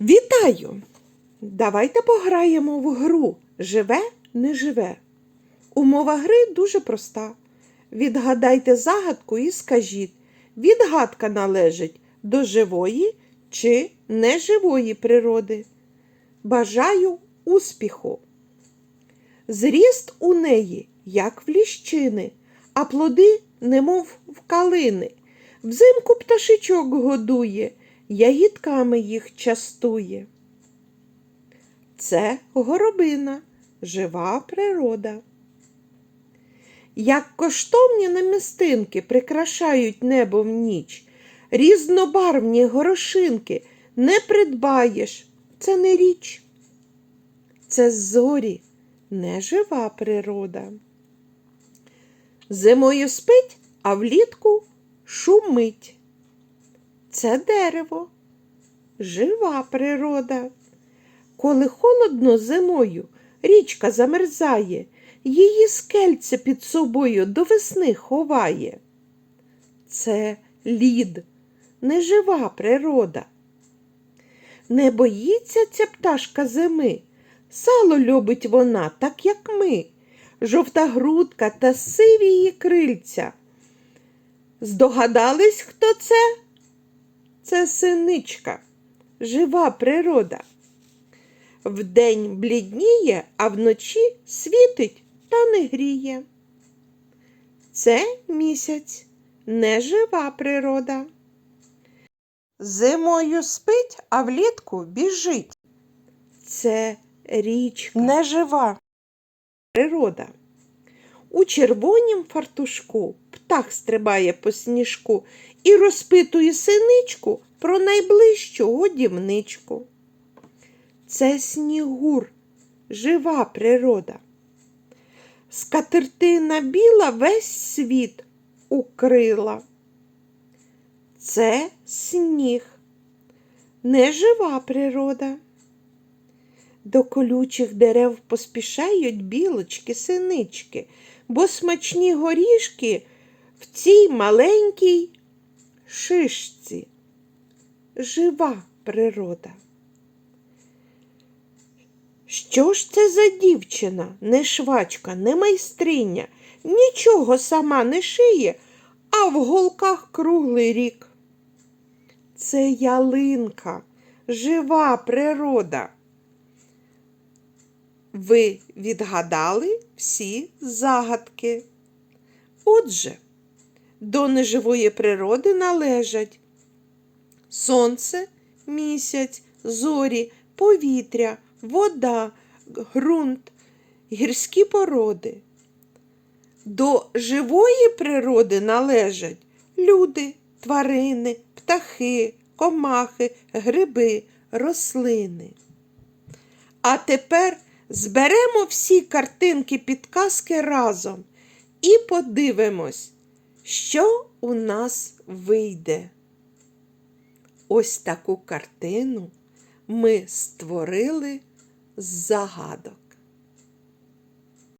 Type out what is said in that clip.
Вітаю! Давайте пограємо в гру Живе, не живе. Умова гри дуже проста. Відгадайте загадку і скажіть, відгадка належить до живої чи неживої природи. Бажаю успіху! Зріст у неї, як в ліщини, а плоди, немов в калини. Взимку пташичок годує, ягідками їх частує. Це горобина, жива природа. Як коштовні намістинки прикрашають небо в ніч, різнобарвні горошинки не придбаєш, це не річ. Це зорі, не жива природа. Зимою спить, а влітку шумить. Це дерево, жива природа. Коли холодно зимою, річка замерзає, її скельце під собою до весни ховає. Це лід, нежива природа. Не боїться ця пташка зими, сало любить вона, так як ми, жовта грудка та сиві її крильця. Здогадались, хто це? Це синичка, жива природа. Вдень блідніє, а вночі світить та не гріє. Це місяць, нежива природа. Зимою спить, а влітку біжить. Це річка, нежива природа. У червонім фартушку птах стрибає по сніжку і розпитує синичку про найближчу годівничку. Це снігур, жива природа. Скатертина біла весь світ укрила. Це сніг, нежива природа. До колючих дерев поспішають білочки, синички, бо смачні горішки в цій маленькій шишці. Жива природа. Що ж це за дівчина, не швачка, не майстриня, нічого сама не шиє, а в голках круглий рік. Це ялинка, жива природа. Ви відгадали всі загадки. Отже, до неживої природи належать сонце, місяць, зорі, повітря, вода, ґрунт, гірські породи. До живої природи належать люди, тварини, птахи, комахи, гриби, рослини. А тепер зберемо всі картинки підказки разом і подивимось, що у нас вийде. Ось таку картину ми створили з загадок.